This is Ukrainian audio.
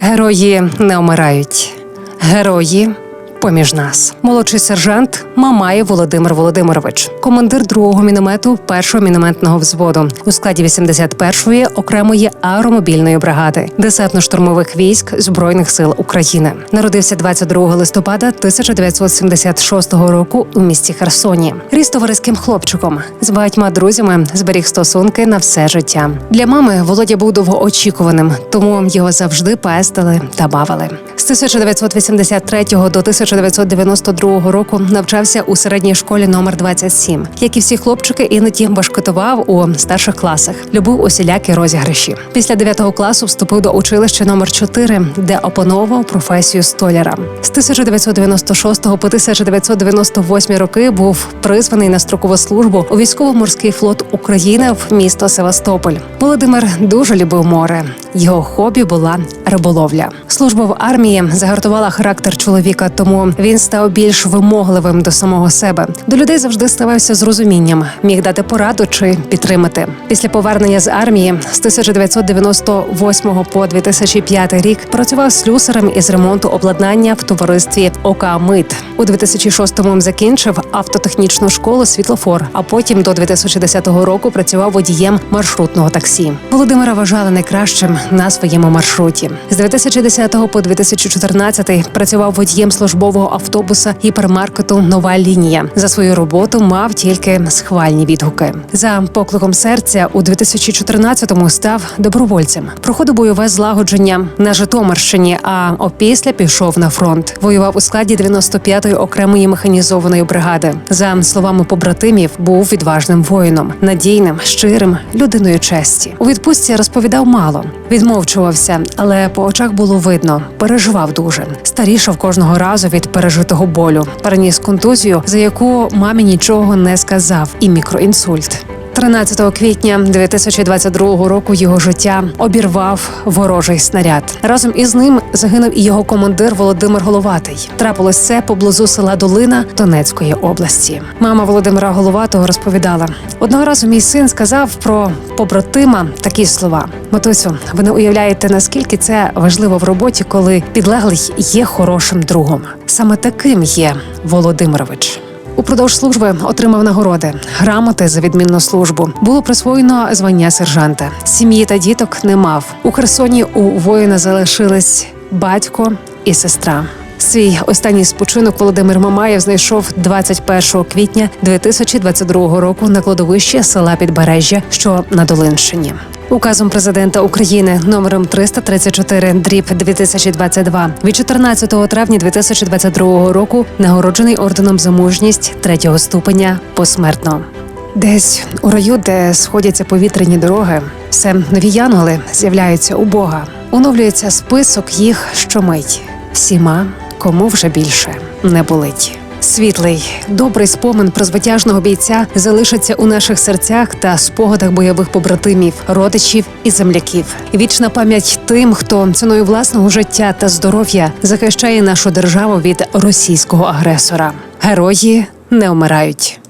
Герої не вмирають. Герої поміж нас. Молодший сержант Мамаєв Володимир Володимирович, командир другого міномету першого мінометного взводу у складі 81-ї окремої аеромобільної бригади десантно-штурмових військ збройних сил України. Народився 22 листопада 1976 року у місті Херсоні. Ріс товариським хлопчиком з багатьма друзями зберіг стосунки на все життя. Для мами Володя був довгоочікуваним, тому його завжди пестили та бавили. З 1983 до 1992 року навчався у середній школі номер 27. Як і всі хлопчики, іноді башкетував у старших класах. Любив усілякі розіграші. Після 9 класу вступив до училища номер 4, де опановував професію столяра. З 1996 по 1998 роки був призваний на строкову службу у військово-морський флот України в місто Севастополь. Володимир дуже любив море. Його хобі була риболовля. Служба в армії загартувала характер чоловіка, тому він став більш вимогливим до самого себе. До людей завжди ставився з розумінням, міг дати пораду чи підтримати. Після повернення з армії з 1998 по 2005 рік працював слюсарем із ремонту обладнання в товаристві ОК Мит. У 2006-му закінчив автотехнічну школу світлофор, а потім до 2010 року працював водієм маршрутного таксі. Володимира вважали найкращим на своєму маршруті. З 2010 по 2014 працював водієм службового автобуса гіпермаркету Нова лінія. За свою роботу мав тільки схвальні відгуки. За покликом серця у 2014-му став добровольцем. Проходив бойове злагодження на Житомирщині. А опісля пішов на фронт. Воював у складі 95-ї окремої механізованої бригади. За словами побратимів, був відважним воїном, надійним, щирим, людиною честі. У відпустці розповідав мало, відмовчувався, але по очах було видно, переживав дуже. Старішав кожного разу від пережитого болю. Переніс контузію, за яку мамі нічого не сказав, і мікроінсульт. 13 квітня 2022 року його життя обірвав ворожий снаряд. Разом із ним загинув і його командир Володимир Головатий. Трапилось це поблизу села Долина Донецької області. Мама Володимира Головатого розповідала: одного разу мій син сказав про побратима такі слова: Матусю, ви не уявляєте наскільки це важливо в роботі, коли підлеглий є хорошим другом. Саме таким є Володимирович. Упродовж служби отримав нагороди, грамоти за відмінну службу. Було присвоєно звання сержанта. Сім'ї та діток не мав. У Херсоні у воїна залишились батько і сестра. Свій останній спочинок Володимир Мамаєв знайшов 21 квітня 2022 року на кладовищі села Підбережжя, що на Долинщині. Указом президента України номером 334 дріб 2022 від 14 травня 2022 року нагороджений орденом за мужність третього ступеня посмертно. Десь у раю, де сходяться повітряні дороги, все нові янголи з'являються у Бога. Оновлюється список їх щомить всіма, кому вже більше не болить. Світлий, добрий спомин про звитяжного бійця залишиться у наших серцях та спогадах бойових побратимів, родичів і земляків. Вічна пам'ять тим, хто ціною власного життя та здоров'я захищає нашу державу від російського агресора. Герої не вмирають.